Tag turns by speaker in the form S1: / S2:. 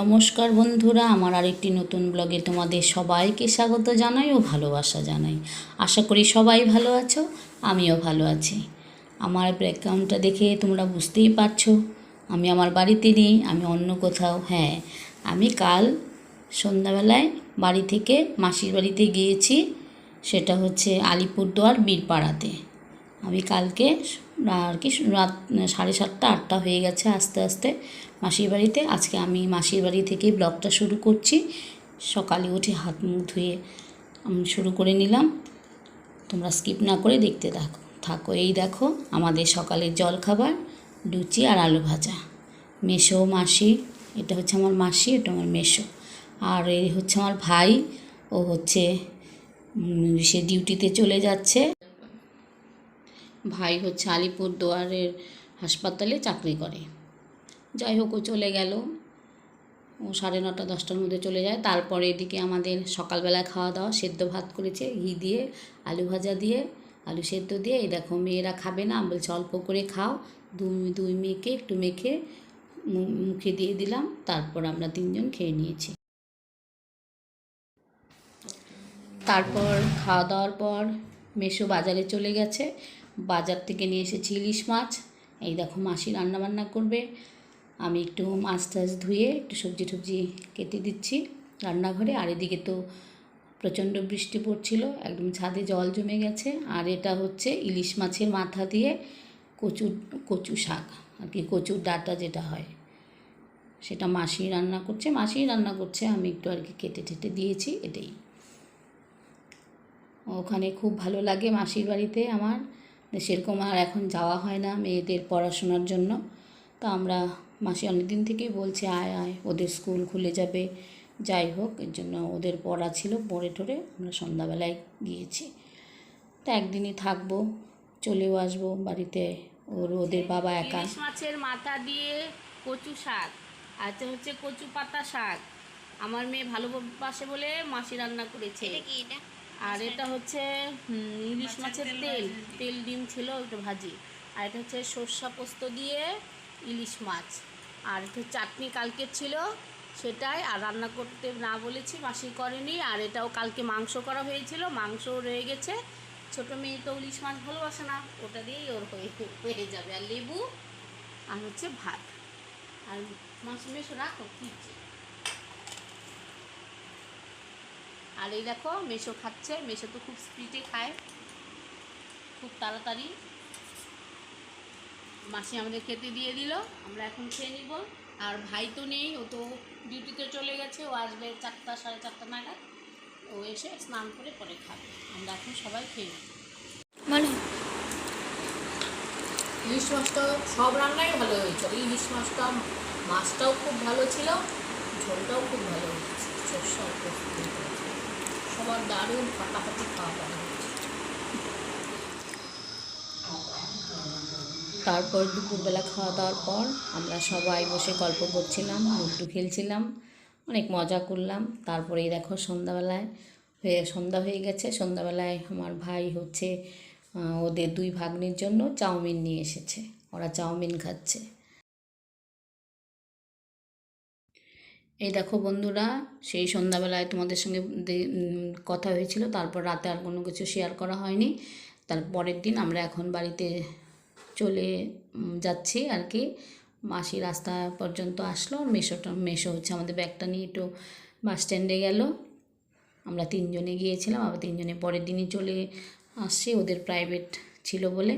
S1: নমস্কার বন্ধুরা, আমার আরেকটি নতুন ব্লগে তোমাদের সবাইকে স্বাগত জানাই ও ভালোবাসা জানাই। আশা করি সবাই ভালো আছো, আমিও ভালো আছি। আমার ব্যাকগ্রাউন্ডটা দেখে তোমরা বুঝতেই পারছ, আমি আমার বাড়িতে নেই, আমি অন্য কোথাও হ্যাঁ। আমি কাল সন্ধ্যাবেলায় বাড়ি থেকে মাসির বাড়িতে গিয়েছি, সেটা হচ্ছে আলিপুরদুয়ার বীরপাড়াতে। আমি কালকে আর কি, রাত, সাড়ে সাতটা, আটটা হয়ে গেছে আস্তে আস্তে মাসির বাড়িতে। আজকে আমি মাসির বাড়ি থেকেই ব্লগটা শুরু করছি। সকালে উঠে হাত মুখ ধুয়ে আমি শুরু করে নিলাম। তোমরা স্কিপ না করে দেখতে থাকো থাকো। এই দেখো, আমাদের সকালের জলখাবার, লুচি আর আলু ভাজা। মেশো মাসি, এটা হচ্ছে আমার মাসি, এটা আমার মেশো আর এই হচ্ছে আমার ভাই, ও হচ্ছে সে ডিউটিতে চলে যাচ্ছে। ভাই হচ্ছে আলিপুর দুয়ারের হাসপাতালে চাকরি করে। যাই হোক, ও চলে গেল। ও সাড়ে নটা, দশটার মধ্যে চলে যায়। তারপরে এদিকে আমাদের সকালবেলায় খাওয়া দাওয়া, সেদ্ধ ভাত করেছে, ঘি দিয়ে, আলু ভাজা দিয়ে, আলু সেদ্ধ দিয়ে, এই দেখো মেয়েরা খাবে না। আমি বলছি, অল্প করে খাও। দুই দুই মেয়েকে একটু মেখে মুখে দিয়ে দিলাম। তারপর আমরা তিনজন খেয়ে নিয়েছি। তারপর খাওয়া দাওয়ার পর মেশো বাজারে চলে গেছে। বাজার থেকে নিয়ে এসেছি ইলিশ মাছ। এই দেখো মাসি রান্না বান্না করবে। আমি একটু মাছ টাছ ধুয়ে একটু সবজি টবজি কেটে দিচ্ছি রান্নাঘরে। আর এদিকে তো প্রচণ্ড বৃষ্টি পড়ছিল, একদম ছাদে জল জমে গেছে। আর এটা হচ্ছে ইলিশ মাছের মাথা দিয়ে কচু কচু শাক, আর কি কচুর ডাটা যেটা হয়, সেটা মাসি রান্না করছে। মাসি রান্না করছে, আমি একটু আর কি কেটে টেটে দিয়েছি এটাই। ওখানে খুব ভালো লাগে মাসির বাড়িতে আমার। সেরকম আর এখন যাওয়া হয় না মেয়েদের পড়াশোনার জন্য। তা আমরা মাসি অনেক দিন থেকেই বলছে আয় আয় ওদের স্কুল খুলে যাবে। যাই হোক এর জন্য ওদের পড়া ছিল পড়ে টড়ে আমরা সন্ধ্যাবেলায় গিয়েছি। তো একদিনই থাকব চলেও আসব বাড়িতে। ওর ওদের বাবা একা।
S2: মাছের মাথা দিয়ে কচু শাক আর এটা হচ্ছে কচু পাতা শাক। আমার মেয়ে ভালোবাসে বলে মাসি রান্না করেছে। আর এটা হচ্ছে ইলিশ মাছের তেল তেল। ডিম ছিল ওটা ভাজি। আর এটা হচ্ছে সর্ষা পোস্ত দিয়ে ইলিশ মাছ। আর এটা চাটনি কালকে ছিল সেটাই আর রান্না করতে না বলেছি মাসি করেনি। আর এটাও কালকে মাংস করা হয়েছিল মাংস রয়ে গেছে। ছোট মেয়ে তো ইলিশ মাছ ভালোবাসে না ওটা দিয়েই ওর হয়ে হয়ে যাবে। আর লেবু আর হচ্ছে ভাত। আর মাছ মেশো রাখো কি? আর এই দেখো মেশো খাচ্ছে। মেশো তো খুব স্পিডে খায়। খুব তাড়াতাড়ি। মাসি আমাদের খেতে দিয়ে দিল। আমরা এখন খেয়ে নিব। আর ভাই তো নেই ও তো ডিউটিতে চলে গেছে। ও আসবে চারটা সাড়ে চারটা নাগাদ। ও এসে স্নান করে পরে খাবে। আমরা এখন সবাই খেয়ে নিই
S1: মানে?
S2: ইলিশ মাছটা সব রান্নাই ভালো হয়েছে। ইলিশ মাছটা মাছটাও খুব ভালো ছিল ঝোলটাও খুব ভালো হয়েছে। সর্ষে অল্প একটু দিতে হয়েছে। সবার দারুণ ফাটাফাটি খাওয়া
S1: তারপর দুপুরবেলা খাওয়া দাওয়ার পর আমরা সবাই বসে গল্প করছিলাম লুড্ডু খেলছিলাম, অনেক মজা করলাম। তারপরে এই দেখো সন্ধ্যাবেলায় হয়ে, সন্ধ্যা হয়ে গেছে। সন্ধ্যাবেলায় আমার ভাই হচ্ছে ওদের দুই ভাগ্নির জন্য চাউমিন নিয়ে এসেছে। ওরা চাউমিন খাচ্ছে। এই দেখো বন্ধুরা, সেই সন্ধ্যাবেলায় তোমাদের সঙ্গে কথা হয়েছিল, তারপর রাতে আর কোনো কিছু শেয়ার করা হয়নি। তার পরের দিন আমরা এখন বাড়িতে চলে যাচ্ছি আর কি। মাসি রাস্তা পর্যন্ত আসলো মেশোটা মেশো হচ্ছে আমাদের ব্যাগটা নিয়ে একটু বাস স্ট্যান্ডে গেল। আমরা তিনজনে গিয়েছিলাম, আবার তিনজনে পরের দিনই চলে আসছি, ওদের প্রাইভেট ছিল বলে।